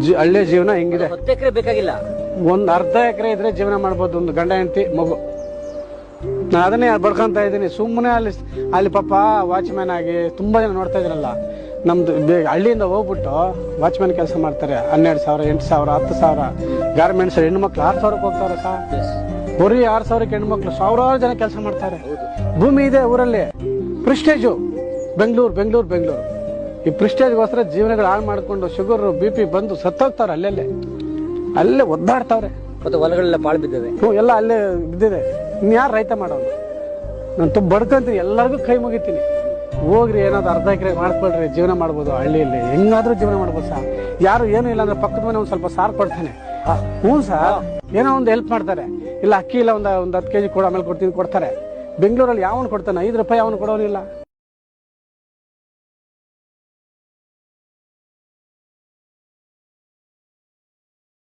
G ಹಳ್ಳಿ ಜೀವನ ಹೆಂಗಿದೆ? ಹತ್ತು ಎಕರೆ ಬೇಕಾಗಿಲ್ಲ. ಒಂದು ಅರ್ಧ ಎಕರೆ ಇದ್ರೆ ಜೀವನ ಮಾಡ್ಬೋದು ಒಂದು ಗಂಡ ಹೆಂಡತಿ ಮಗು. ನಾನು ಅದನ್ನೇ ಬಡ್ಕೊಂತ ಇದ್ದೀನಿ. ಸುಮ್ಮನೆ ಅಲ್ಲಿ ಅಲ್ಲಿ ಪಾಪ ವಾಚ್ಮ್ಯಾನ್ ಆಗಿ ತುಂಬ ಜನ ನೋಡ್ತಾ ಇದ್ರಲ್ಲ. ನಮ್ದು ಬೇ- ಹಳ್ಳಿಯಿಂದ ಹೋಗ್ಬಿಟ್ಟು ವಾಚ್ಮ್ಯಾನ್ ಕೆಲಸ ಮಾಡ್ತಾರೆ. ಹನ್ನೆರಡು ಸಾವಿರ ಎಂಟು ಸಾವಿರ ಹತ್ತು ಸಾವಿರ. ಗಾರ್ಮೆಂಟ್ಸ್ ಹೆಣ್ಮಕ್ಳು ಆರು ಸಾವಿರಕ್ಕೆ ಹೋಗ್ತಾರೆ ಸಾ. ಬರೀ ಆರು ಸಾವಿರಕ್ಕೆ ಹೆಣ್ಮಕ್ಳು ಸಾವಿರಾರು ಜನ ಕೆಲಸ ಮಾಡ್ತಾರೆ. ಭೂಮಿ ಇದೆ ಊರಲ್ಲಿ. ಪ್ರಿಸ್ಟೇಜು. ಬೆಂಗಳೂರು ಬೆಂಗಳೂರು ಬೆಂಗಳೂರು. ಈ ಪ್ರಿಸ್ಟೇಜ್ಗೋಸ್ಕರ ಜೀವನಗಳು ಹಾಳು ಮಾಡಿಕೊಂಡು ಶುಗರ್ ಬಿ ಪಿ ಬಂದು ಸತ್ತೋಗ್ತಾರೆ ಅಲ್ಲೆಲ್ಲೇ. ಅಲ್ಲೇ ಒದ್ದಾಡ್ತಾವ್ರೆ. ಮತ್ತು ಹೊಲಗಳೆಲ್ಲ ಪಾಳು ಬಿದ್ದಿದೆ ಹ್ಞೂ ಎಲ್ಲ ಅಲ್ಲೇ ಬಿದ್ದಿದೆ. ಇನ್ಯಾರು ರೈತ ಮಾಡೋದು? ನಾನು ತುಂಬ ಬಡ್ಕೊಂತೀನಿ ಎಲ್ಲರಿಗೂ ಕೈ ಮುಗಿತೀನಿ. ಹೋಗ್ರಿ ಏನಾದ್ರು ಅರ್ಧ ಎಕರೆ ಮಾಡ್ಕೊಳ್ರಿ ಜೀವನ ಮಾಡ್ಬೋದು ಹಳ್ಳಿಯಲ್ಲಿ. ಹೆಂಗಾದ್ರೂ ಜೀವನ ಮಾಡ್ಬೋದು ಸರ್. ಯಾರು ಏನು ಇಲ್ಲ ಅಂದ್ರೆ ಪಕ್ಕದ ಮನೆ ಒಂದು ಸ್ವಲ್ಪ ಸಾರು ಕೊಡ್ತಾನೆ. ಹ್ಞೂ ಸರ್. ಏನೋ ಒಂದು ಹೆಲ್ಪ್ ಮಾಡ್ತಾರೆ. ಇಲ್ಲ ಅಕ್ಕಿ ಇಲ್ಲ ಒಂದು ಒಂದು ಹತ್ತು ಕೆ ಜಿ ಕೊಡು ಆಮೇಲೆ ಕೊಡ್ತೀನಿ ಕೊಡ್ತಾರೆ. ಬೆಂಗಳೂರಲ್ಲಿ ಯಾವನು ಕೊಡ್ತಾನೆ? ಐದು ರೂಪಾಯಿ ಅವನು ಕೊಡೋನಿಲ್ಲ